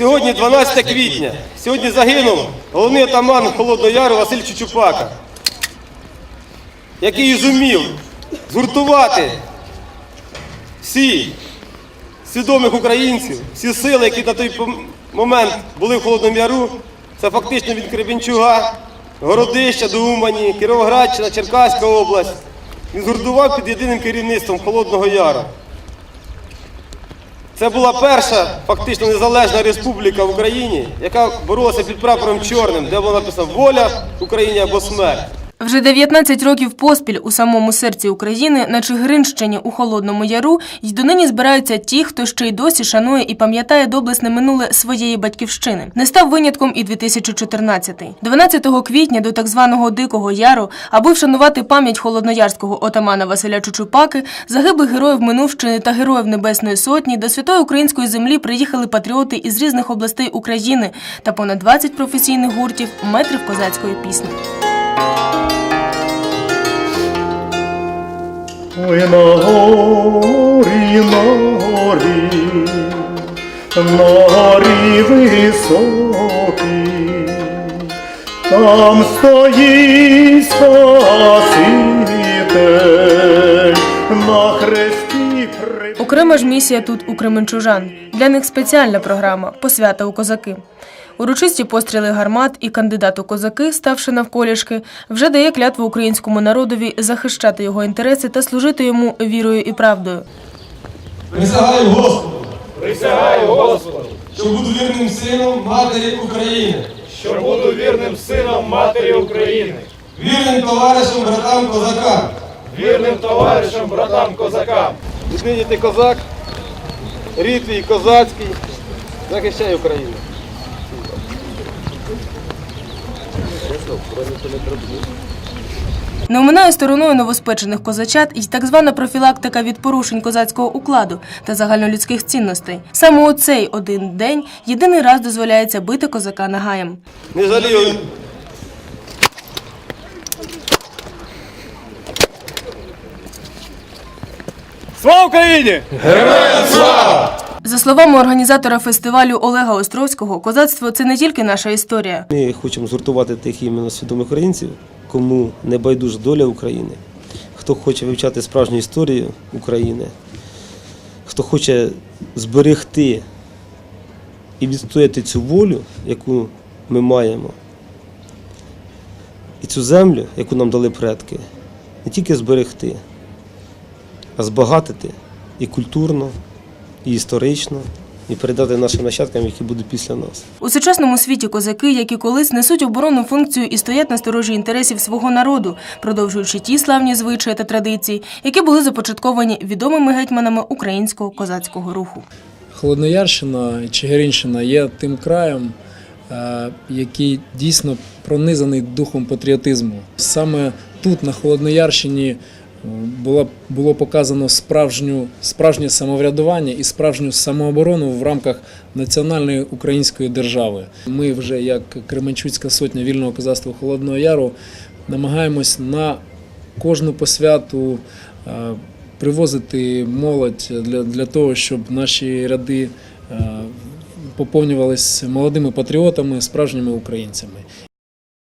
Сьогодні 12 квітня. Сьогодні загинув головний атаман Холодного Яру Василь Чучупака, який зумів згуртувати всі свідомих українців, всі сили, які на той момент були в Холодному Яру. Це фактично від Кременчуга, Городища до Умані, Кіровоградщина, Черкаська область. Він згуртував під єдиним керівництвом Холодного Яру. Це була перша фактично незалежна республіка в Україні, яка боролася під прапором чорним, де було написано воля Україні або смерть. Вже 19 років поспіль у самому серці України, на Чигиринщині у Холодному Яру, й донині збираються ті, хто ще й досі шанує і пам'ятає доблесне минуле своєї батьківщини. Не став винятком і 2014-й. 12 квітня до так званого Дикого Яру, аби вшанувати пам'ять холодноярського отамана Василя Чучупаки, загиблих героїв Минувщини та героїв Небесної Сотні до святої української землі приїхали патріоти із різних областей України та понад 20 професійних гуртів метрів козацької пісні. Ой, на горі, на горі, на горі високій, там стоїть Спаситель, на хресті при... Окрема ж місія тут у кременчужан. Для них спеціальна програма посвята у козаки. Урочисті постріли гармат і кандидат у козаки, ставши навколішки, вже дає клятву українському народові захищати його інтереси та служити йому вірою і правдою. Присягаю Господу, Присягаю Господу, що буду вірним сином матері України, що буду вірним сином матері України, вірним товаришем, братам, козакам. вірним товаришем, братам козакам. Віднині ти козак, рід твій козацький, захищай Україну. Не оминає стороною новоспечених козачат і так звана профілактика від порушень козацького укладу та загальнолюдських цінностей. Саме у цей один день єдиний раз дозволяється бити козака нагаєм. Не жалію. Слава Україні! За словами організатора фестивалю Олега Островського, козацтво це не тільки наша історія. Ми хочемо згуртувати тих іменно свідомих українців, кому не байдужа доля України, хто хоче вивчати справжню історію України, хто хоче зберегти і відстояти цю волю, яку ми маємо, і цю землю, яку нам дали предки, не тільки зберегти, а збагатити і культурно, і історично, і передати нашим нащадкам, які будуть після нас. У сучасному світі козаки, як і колись, несуть оборонну функцію і стоять на сторожі інтересів свого народу, продовжуючи ті славні звичаї та традиції, які були започатковані відомими гетьманами українського козацького руху. Холодноярщина і Чигиринщина є тим краєм, е, який дійсно пронизаний духом патріотизму. Саме тут, на Холодноярщині, було, було показано справжню, справжнє самоврядування і справжню самооборону в рамках національної української держави. Ми вже, як Кременчуцька сотня вільного козацтва Холодного Яру, намагаємось на кожну посвяту е, привозити молодь для, для того, щоб наші ряди е, поповнювалися молодими патріотами, справжніми українцями.